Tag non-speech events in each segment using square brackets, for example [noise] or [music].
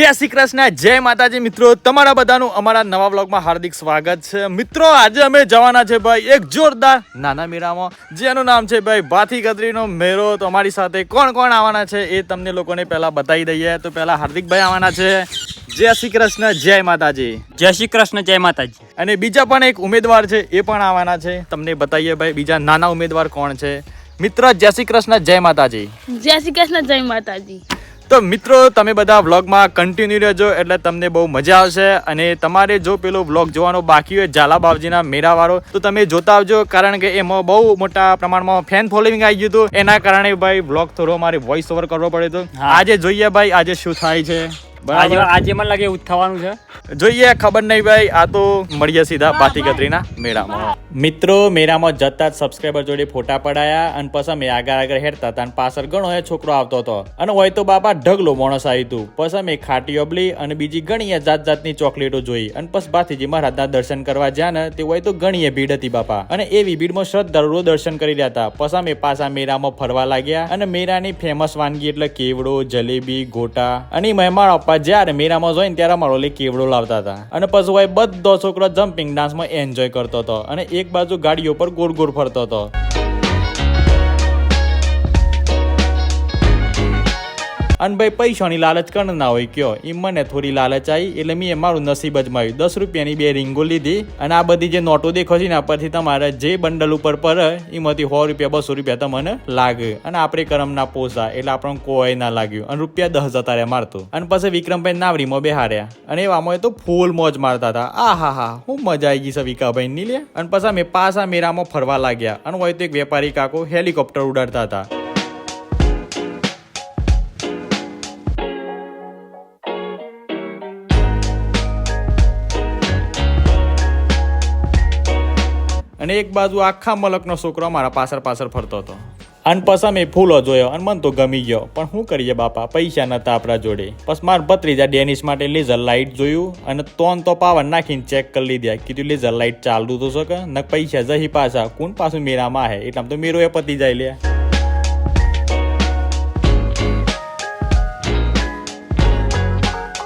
જય શ્રી કૃષ્ણ જય માતાજી મિત્રો. તમારા બધાનું અમારા નવા બ્લોગમાં હાર્દિક સ્વાગત છે. મિત્રો આજે અમે જવાના છે ભાઈ એક જોરદાર નાના મેળામાં જેનું નામ છે ભાઈ ભાથી ગદરીનો મેળો. તો અમારી સાથે કોણ કોણ આવવાના છે એ તમને લોકોને પહેલા બતાવી દઈએ. તો પહેલા હાર્દિકભાઈ આવવાના છે. જય શ્રી કૃષ્ણ જય માતાજી. જય શ્રી કૃષ્ણ જય માતાજી. અને બીજા પણ એક ઉમેદવાર છે એ પણ આવવાના છે. તમને બતાવીએ ભાઈ બીજા નાના ઉમેદવાર કોણ છે? મિત્ર જય શ્રી કૃષ્ણ જય માતાજી. જય શ્રી કૃષ્ણ જય માતાજી. તો મિત્રો તમે બધા વ્લોગમાં કન્ટિન્યુ રહેજો એટલે તમને બહુ મજા આવશે. અને તમારે જો પેલો વ્લોગ જોવાનો બાકી હોય ઝાલા બાવજીના મેળાવાળો તો તમે જોતા આવજો કારણ કે એમાં બહુ મોટા પ્રમાણમાં ફેન ફોલોઈંગ આવી ગયું હતું. એના કારણે ભાઈ વ્લોગ થોડો મારે વોઇસ ઓવર કરવો પડ્યો હતો. આજે જોઈએ ભાઈ આજે શું થાય છે? બરાબર. આજે મને લાગે એવું થવાનું છે. જોઈએ ખબર નહીં ભાઈ. આ તો મળીએ સીધા કતરીના મેળામાં. મિત્રો મેળામાં જતા જ સબસ્ક્રાઈબર જોડે ફોટા પડાયા અને પછી અમે આગળ આગળ હેડતા હતા અને પાછળ ઘણો એ છોકરો આવતો હતો. અને હોય તો બાપા ઢગલો માણસ આવ્યું હતું પછી અમે ખાટી અબલી અને બીજી ઘણી જાત જાતની ચોકલેટો જોઈ. અને પછી ભાતીજી મહારાજના દર્શન કરવા જ્યાં ને તે હોય તો ઘણી ભીડ હતી બાપા. અને એવી ભીડમાં શ્રદ્ધાળુઓ દર્શન કરી રહ્યા હતા. પછી અમે પાછા મેળામાં ફરવા લાગ્યા અને મેળાની ફેમસ વાનગી એટલે કેવડો જલેબી ગોટા અને મહેમાન આપવા જ્યારે મીરામાં જોઈને ત્યારે અમારો લે કેવડો લાવતા હતા. અને પછી હોય બધો છોકરો જમ્પિંગ ડાન્સમાં એન્જોય કરતો હતો અને એક બાજુ ગાડીઓ પર ગોળ ગોળ ફરતો હતો. અને ભાઈ પૈસાની લાલચ કણ ના હોય કયો. એ મને થોડી લાલચ આવી એટલે મેં મારું નસીબ અજમાવ્યું દસ રૂપિયાની બે રીંગો લીધી અને આ બધી જે નોટો દેખો છે ને પરથી તમારે જે બંડલ ઉપર પડે, એમાંથી સો રૂપિયા, બસો રૂપિયા તમને લાગે. અને આપણે કરમના પોસા, એટલે આપણને કોઈ ના લાગ્યું. અને રૂપિયા દસ જતા રહ્યા મારતો. અને પછી વિક્રમભાઈ નાવડીમાં બેહાર્યા. અને એવામાં તો ફૂલ મોજ મારતા હતા. આ હા હા, હું મજા આવી ગઈ છે વિકાભાઈ ની લે. અને પછી અમે પાછા મેરામાં ફરવા લાગ્યા. અને હોય તો એક વેપારી કાકો હેલિકોપ્ટર ઉડાડતા હતા. અને એક બાજુ આખા મલકનો છોકરો મારા પાછળ પાછળ ફરતો હતો. અને પછી મેં ફૂલો જોયો, અને મન તો ગમી ગયો. પણ શું કરીએ બાપા, પૈસા નહોતા આપણા જોડે. પછી મારા ભત્રીજા ડેનિશ માટે લેઝર લાઇટ જોયું, અને તોન તો પાવર નાખીને ચેક કરી લીધા. કીધું, લેઝર લાઇટ ચાલતું તો શકે ને પૈસા જહી પાછા કોણ પાછું મેરામાં હે આમ તો મેરો એ પતી જાય લે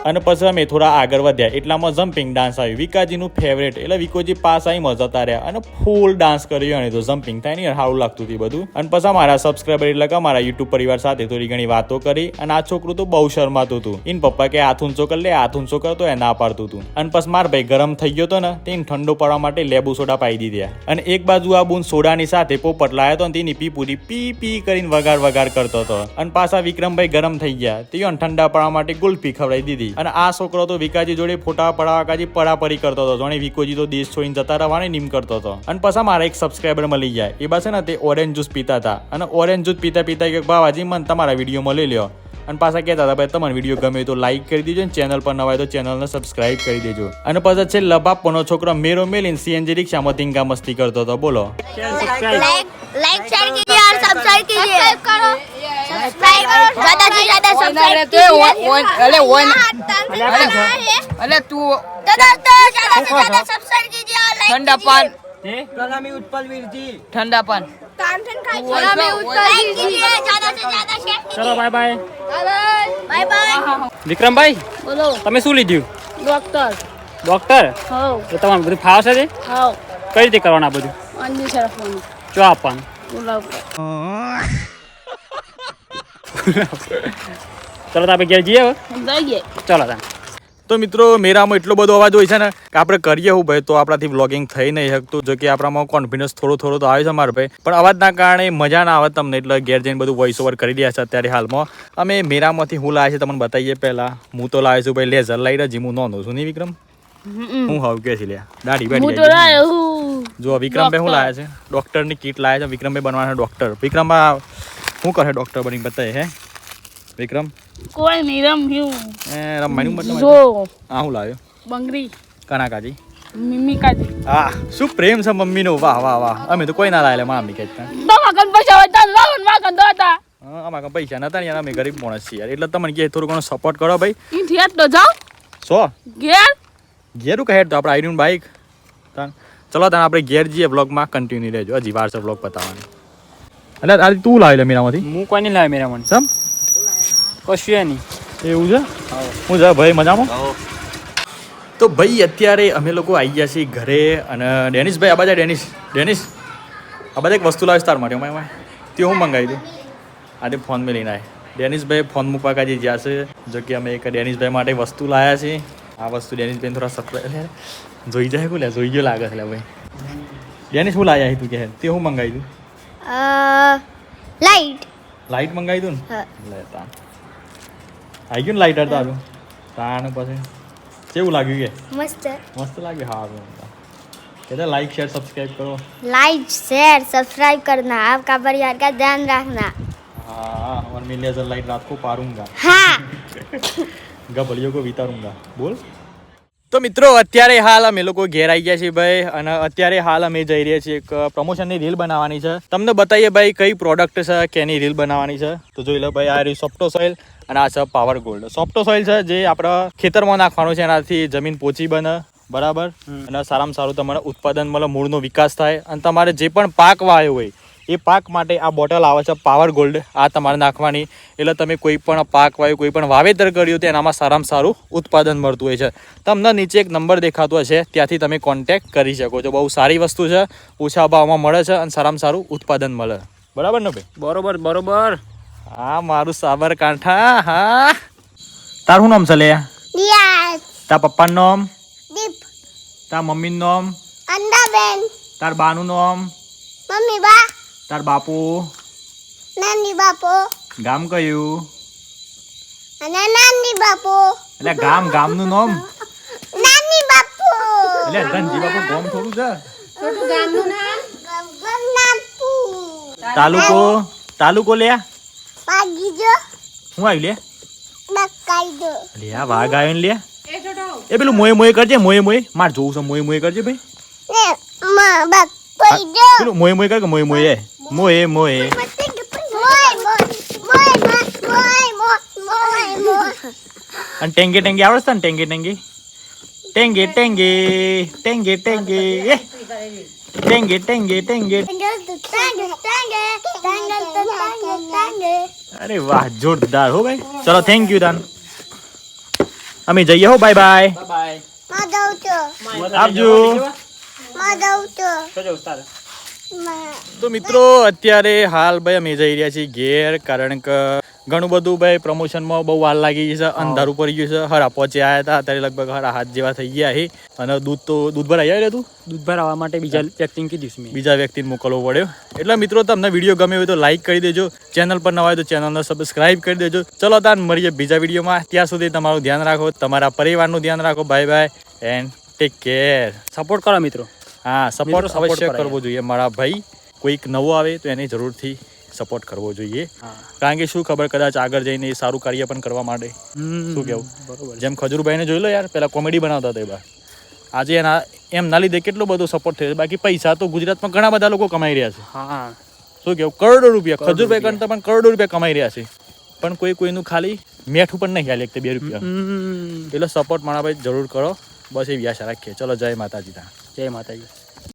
અને પછી અમે થોડા આગળ વધ્યા. એટલામાં જમ્પિંગ ડાન્સ આવ્યું. વિકાજીનું ફેવરેટ એટલે વિકોજી પાસ આવી જતા રહ્યા અને ફૂલ ડાન્સ કર્યો અને તો. જમ્પિંગ થાય ને સારું લાગતું હતું બધું. અને પછી અમારા સબસ્ક્રાઈબર એટલે કે અમારા યુટ્યુબ પરિવાર સાથે થોડી ઘણી વાતો કરી અને આ છોકરું તો બહુ શરમાતું હતું. ઇન પપ્પા કે હાથ ઊંચો કર લે હાથ ઊંચો કર તો એ ના પાડતું હતું. અને પછી માર ભાઈ ગરમ થઈ ગયો હતો ને તેને ઠંડો પડવા માટે લેબુ સોડા પાઈ દીધા. અને એક બાજુ આ બૂન સોડાની સાથે પોપટ લાયો હતો અને તેની પી પૂરી પી પી કરીને વગાર વગાર કરતો હતો. અને પાછા વિક્રમભાઈ ગરમ થઈ ગયા. તે ઠંડા પડવા માટે ગુલ્ફી ખવડાવી દીધી. અને આ છોકરો તો વિકાજી જોડે ફોટા પડાવાકાજી પડાપરી કરતો હતો. અને વિકોજી તો દેશ છોડીને જતા રહેવાને નીમ કરતો હતો. અને પાછા મારા એક સબસ્ક્રાઈબર મળી જાય. એ પાસે ને તે ઓરેન્જ જ્યુસ પીતા હતા. અને ઓરેન્જ જ્યુસ પીતા પીતા કે ભાવાજી મને તમારા વિડીયોમાં લઈ લ્યો. અને પાછા કહેતા હતા, ભાઈ તમને વીડિયો ગમે તો લાઈક કરી દેજો અને ચેનલ પર નવાય તો ચેનલને સબસ્ક્રાઇબ કરી દેજો. અને પછી છે લબાપનો છોકરો મેરો મેલીન સીએનજી રિક્ષામાં ધીંગા મસ્તી કરતો હતો. બોલો. લાઈક શેર કરો. દાદાજી દાદા તું દાદા દાદા દાદા બાય બાય વિક્રમભાઈ બોલો. તમે શું લીધું? ડોક્ટર. ડોક્ટર? હા તમારું બધું ફાવશે છે હા કઈ રીતે કરવાના બધું? અંજી આપવાનું. બોલાવ ચલો તો આપણે ઘેર જઈએ હવે ચલો તો મિત્રો મેરામાં એટલો બધો અવાજ હોય છે ને કે આપણે કરીએ હું ભાઈ? તો આપણાથી વ્લોગિંગ થઈ નહીં શકતું જો કે આપણામાં કોન્ફિડન્સ થોડો થોડો તો આવે છે મારા ભાઈ. પણ અવાજના કારણે મજા ના આવે તમને એટલે ઘેર જઈને બધું વોઇસ ઓવર કરી રહ્યા છે અત્યારે હાલમાં. અમે મેરામાંથી હું લાવે છે તમને બતાવીએ પહેલાં. હું તો લાવે છું ભાઈ લેઝર લાવી રહ્યા હું નોંધું છું નહીં વિક્રમ? હું હવ કે છે લ્યા. દાઢી હું બેઠી જો વિક્રમભાઈ હું લાવે છે? ડોક્ટરની કીટ લાવે છે વિક્રમભાઈ બનવાના ડોક્ટર વિક્રમભાઈ શું કરે ડોક્ટર બની બતાય હે? વિક્રમ? કોઈ નહીં રમ્યું એ રમવાનું મતલબ જો. આ હું લાવ્યો? બંગરી કણા કાજી મમ્મી કાજી આ શું પ્રેમ છે મમ્મીનો? વાહ વાહ વાહ. અમે તો કોઈ ના લાયલે મમ્મી કહેતા. દવા કન પૈસા હોય તાર લાવન ને વાગન દોતા હા, અમારા પૈસા નતા ને યાર અમે ગરીબ માણસ છીએ યાર. એટલે તમને કે થોડું ઘણો સપોર્ટ કરો ભાઈ. ઈ થિયેટ તો જાઓ. સો? ઘેર? ઘેરું કહે તો આપણે આઈડ્યું બાઈક. ચલો તને આપણે ઘેર જઈએ બ્લોગમાં કન્ટિન્યુ રહેજો. હજી વાર છે બ્લોગ પતાવવાની એટલે આજે તું લાવી લે મીરામાંથી. હું કોઈ નહીં લાવે મેરા સમ? કશું એ નહીં. એવું છે? હું. જા ભાઈ મજામાં? તો ભાઈ અત્યારે અમે લોકો આવી ગયા છીએ ઘરે અને ડેનિશ ભાઈ આ બાજા ડેનિશ ડેનિશ આ બધા એક વસ્તુ લાવીશ તાર માટે અમે તે હું મંગાવી દઉં. આજે ફોન મેં લઈને આવે ડેનિશભાઈ ફોન મૂકવા કાજી જ્યાં છે. જો કે અમે એક ડેનિશભાઈ માટે વસ્તુ લાવ્યા છીએ. આ વસ્તુ ડેનિશભાઈ થોડા સરપ્રાઈઝ જોઈ જાય લે જોઈ ગયો લાગે છે ભાઈ. ડેનિશ હું લાવ્યા તું કે તે હું મંગાવી દઉં. લાઈટ લાઇટ મંગાવી દઉં ને હા. લે તાન આવી ગયું ને લાઇટર તારું તાણ પછી કેવું લાગ્યું કે મસ્ત મસ્ત લાગ્યું હા कहते लाइक शेयर सब्सक्राइब करो लाइक शेयर सब्सक्राइब करना आपका परिवार का ध्यान रखना हाँ और मिलिए जब लाइट रात को पारूंगा हाँ [laughs] ગબડિયો કો વિતારૂંગા બોલ તો મિત્રો અત્યારે હાલ અમે લોકો ઘેર આવી ગયા છીએ ભાઈ અને અત્યારે હાલ અમે જઈ રહ્યા છીએ એક પ્રમોશનની રીલ બનાવવાની છે. તમને બતાવીએ ભાઈ કઈ પ્રોડક્ટ છે કેની રીલ બનાવવાની છે. તો જોઈ લો ભાઈ આ રહ્યું સોફ્ટો સોઇલ અને આ છે પાવર ગોલ્ડ સોફ્ટો સોઇલ છે જે આપણા ખેતરમાં નાખવાનું છે એનાથી જમીન પોચી બને બરાબર? અને સારામાં સારું તમારે ઉત્પાદન મતલબ મૂળનો વિકાસ થાય. અને તમારે જે પણ પાક વાયો હોય એ પાક માટે આ બોટલ આવે છે પાવર ગોલ્ડ. આ તમારે નાખવાની. એટલે તમે કોઈ પણ પાક વાયુ કોઈ પણ વાવેતર કર્યું તો એનામાં સારામાં સારું ઉત્પાદન મળતું હોય છે. તમને નીચે એક નંબર દેખાતો હશે. ત્યાંથી તમે કોન્ટેક્ટ કરી શકો છો. બહુ સારી વસ્તુ છે. ઓછા ભાવમાં મળે છે અને સારામાં સારું ઉત્પાદન મળે. બરાબર ને ભાઈ? બરોબર બરોબર. હા મારું સાબરકાંઠા. હા. તારું નામ છે લે? તાર પપ્પાનું નામ? દીપ. તાર મમ્મીનું નામ? અંડાબેન તાર બાનું નામ? મમ્મી બા. તાર બાપુ? નાની બાપુ. ગામ કયું? અને નાની બાપુ. એટલે ગામ ગામનું નામ? નાની બાપુ. એટલે ધનજી બાપુ ગામ થોડું છે? નાપુ તાલુકો? તાલુકો? લે? પાગીજો હું આવી લે? બકાઈ દો લે આ વાઘ આવ્યો ને લે? એ પેલું મોય મોય કરજે મોય મોય. માર જોવું છે મોય મોય કરજે ભાઈ. ને બક પેલું મોય મોય કર કે મોય મોય મોય મોય અને ટેંગે ટેંગે આવડશે ને ટેંગે ટેંગે ટેંગે ટેંગે ટેંગે ટેંગે એ ટેંગે ટેંગે ટેંગે અરે વાહ જોરદાર હો ભાઈ ચલો થેન્ક યુ દાન અમે જઈએ હો બાય બાય બાય આવજો તો. બાયમાં. તો મિત્રો અત્યારે હાલ ભાઈ અમે જઈ રહ્યા છીએ ઘેર કારણ કે ઘણું બધું ભાઈ પ્રમોશનમાં બહુ વાર લાગી ગઈ છે અંધારું પડી ગયું છે. હરા પહોંચી આવ્યા હતા અત્યારે લગભગ હરા હાથ જેવા થઈ ગયા છે. અને દૂધ તો દૂધ ભરાઈ આવ્યું તું? દૂધ ભરાવા માટે બીજા વ્યક્તિને કીધું છે બીજા વ્યક્તિને મોકલવો પડ્યો. એટલે મિત્રો તમને વીડિયો ગમે હોય તો લાઈક કરી દેજો. ચેનલ પર નવા હોય તો ચેનલને સબસ્ક્રાઇબ કરી દેજો. ચલો તાન મળીએ બીજા વિડીયોમાં. ત્યાં સુધી તમારું ધ્યાન રાખો તમારા પરિવારનું ધ્યાન રાખો. Bye bye and take care support કરો મિત્રો. હા સપોર્ટ અવશ્ય કરવો જોઈએ. મારા ભાઈ કોઈક નવો આવે તો એને જરૂરથી સપોર્ટ કરવો જોઈએ. કારણ કે શું ખબર કદાચ આગળ જઈને એ સારું કાર્ય પણ કરવા માટે શું કેવું? બરોબર જેમ ખજુરભાઈને જોઈ લો યાર પેલા કોમેડી બનાવતા હતા એ આજે એના એમના લીધે કેટલો બધો સપોર્ટ થયો. બાકી પૈસા તો ગુજરાતમાં ઘણા બધા લોકો કમાઈ રહ્યા છે. શું કેવું? કરોડો રૂપિયા. ખજુરભાઈ કરતા પણ કરોડો રૂપિયા કમાઈ રહ્યા છે. પણ કોઈ કોઈનું ખાલી મેઠું પણ નહીં હાલે એક બે રૂપિયા. એટલે સપોર્ટ મારા ભાઈ જરૂર કરો. બસ એવી આશા રાખીએ. ચલો જય માતાજી તા. જય માતાજી.